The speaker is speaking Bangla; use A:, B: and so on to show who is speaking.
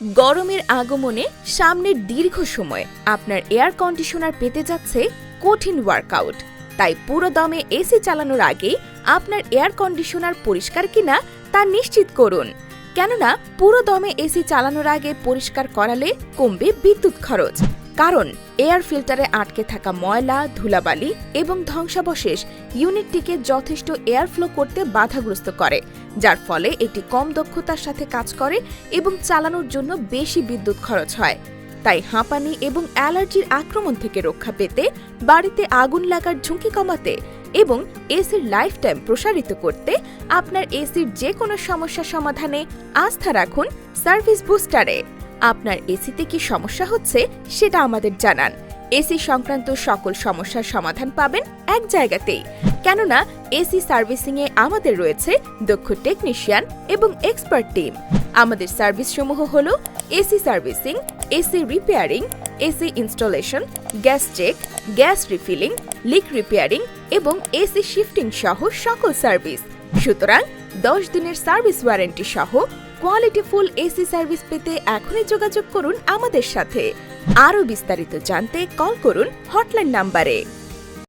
A: গরমের আগমনে সামনের দীর্ঘ সময় আপনার এয়ার কন্ডিশনার পেতে যাচ্ছে কঠিন ওয়ার্কআউট তাই পুরো দমে এসি চালানোর আগে আপনার এয়ার কন্ডিশনার পরিষ্কার কিনা তা নিশ্চিত করুন। কেননা পুরো দমে এসি চালানোর আগে পরিষ্কার করালে কমবে বিদ্যুৎ খরচ। কারণ এয়ার ফিল্টারে আটকে থাকা ময়লা, ধুলাবালি এবং ধ্বংসাবশেষ ইউনিটটিকে যথেষ্ট এয়ার ফ্লো করতে বাধাগ্রস্ত করে, যার ফলে এটি কম দক্ষতার সাথে কাজ করে এবং চালানোর জন্য বেশি বিদ্যুৎ খরচ হয়। তাই হাঁপানি এবং অ্যালার্জির আক্রমণ থেকে রক্ষা পেতে, বাড়িতে আগুন লাগার ঝুঁকি কমাতে এবং এসির লাইফ টাইম প্রসারিত করতে আপনার এসির যে কোনো সমস্যা সমাধানে আস্থা রাখুন সার্ভিস বুস্টারে। আপনার এসিতে কি সমস্যা হচ্ছে সেটা আমাদের জানান। এসি সংক্রান্ত সকল সমস্যার সমাধান পাবেন এক জায়গাতেই। কেননা, এসি সার্ভিসিংয়ে আমাদের রয়েছে দক্ষ টেকনিশিয়ান এবং এক্সপার্ট টিম। আমাদের সার্ভিসসমূহ হল AC servicing, AC repairing, AC installation, gas check, gas refilling, leak repairing এবং এসি শিফটিং সহ সকল সার্ভিস। সুতরাং দশ দিনের সার্ভিস ওয়ারেন্টি সহ কোয়ালিটিফুল এসি সার্ভিস পেতে এখনই যোগাযোগ করুন আমাদের সাথে। আরও বিস্তারিত জানতে কল করুন হটলাইন নাম্বারে।